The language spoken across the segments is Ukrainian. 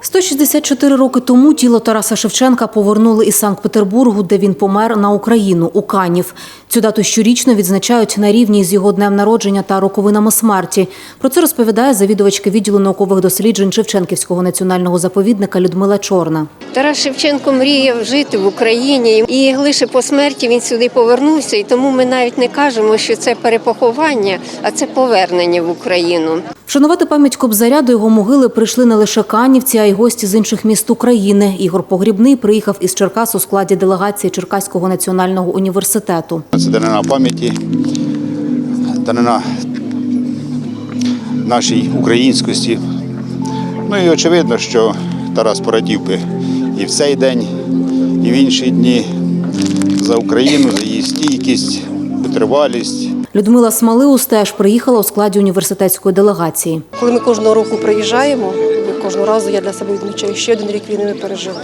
164 роки тому тіло Тараса Шевченка повернули із Санкт-Петербургу, де він помер на Україну у Канів. Цю дату щорічно відзначають на рівні з його днем народження та роковинами смерті. Про це розповідає завідувачка відділу наукових досліджень Шевченківського національного заповідника Людмила Чорна. Тарас Шевченко мріяв жити в Україні, і лише по смерті він сюди повернувся. І тому ми навіть не кажемо, що це перепоховання, а це повернення в Україну. Вшанувати пам'ять Кобзаря до його могили прийшли не лише канівці, а й гості з інших міст України. Ігор Погрібний приїхав із Черкас у складі делегації Черкаського національного університету. Це данина пам'яті, данина нашій українськості. Ну і очевидно, що Тарас порадів би і в цей день, і в інші дні за Україну, за її стійкість, витривалість. Людмила Смалиус теж приїхала у складі університетської делегації. Коли ми кожного року приїжджаємо, кожного разу я для себе відмічаю, ще один рік війни ми пережили.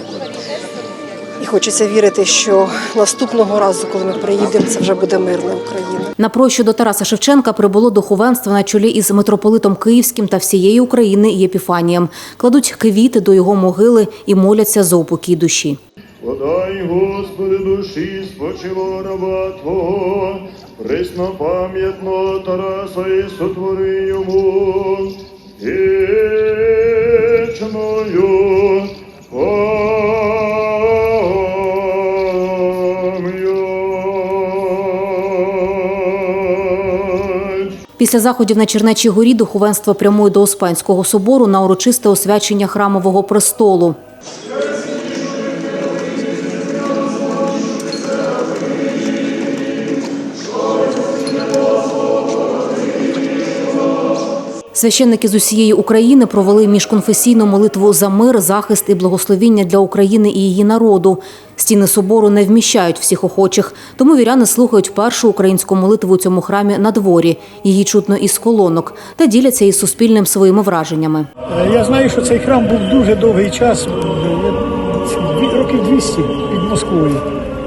І хочеться вірити, що наступного разу, коли ми приїдемо, це вже буде мирна Україна. На прощу до Тараса Шевченка прибуло духовенство на чолі із митрополитом Київським та всієї України Єпіфанієм. Кладуть квіти до його могили і моляться за упокій душі. Подай, Господи, душі спочило раба Твого, преснопам'ятно Тараса і сотвори йому вічною. Після заходів на Чернечій горі духовенство прямує до Успенського собору на урочисте освячення храмового престолу. Священники з усієї України провели міжконфесійну молитву за мир, захист і благословіння для України і її народу. Стіни собору не вміщають всіх охочих, тому віряни слухають першу українську молитву у цьому храмі на дворі. Її чутно із колонок та діляться із суспільним своїми враженнями. Я знаю, що цей храм був дуже довгий час, років 200 під Москвою,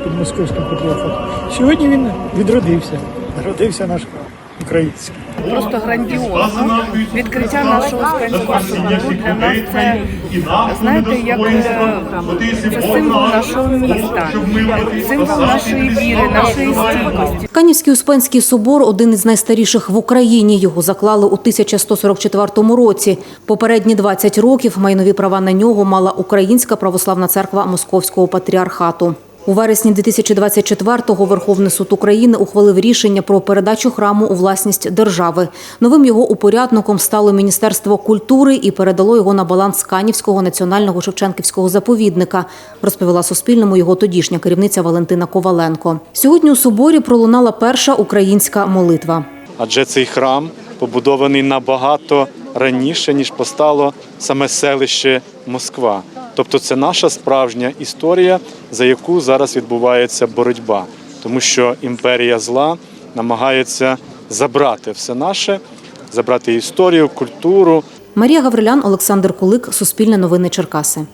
під московським патріархатом. Сьогодні він відродився. Родився наш храм український. Просто грандіозно. Відкриття нашого Успенського собору для нас це знаєте, як е, це символ нашого міста, символ нашої віри, нашої стійкості. Канівський Успенський собор один із найстаріших в Україні. Його заклали у 1144 році. Попередні 20 років майнові права на нього мала Українська православна церква Московського патріархату. У вересні 2024-го Верховний суд України ухвалив рішення про передачу храму у власність держави. Новим його упорядником стало Міністерство культури і передало його на баланс Канівського національного Шевченківського заповідника, розповіла Суспільному його тодішня керівниця Валентина Коваленко. Сьогодні у соборі пролунала перша українська молитва. адже цей храм побудований набагато раніше, ніж постало саме селище Москва. Тобто це наша справжня історія, за яку зараз відбувається боротьба, тому що імперія зла намагається забрати все наше, забрати історію, культуру, Марія Гаврилян, Олександр Кулик, Суспільне новини Черкаси.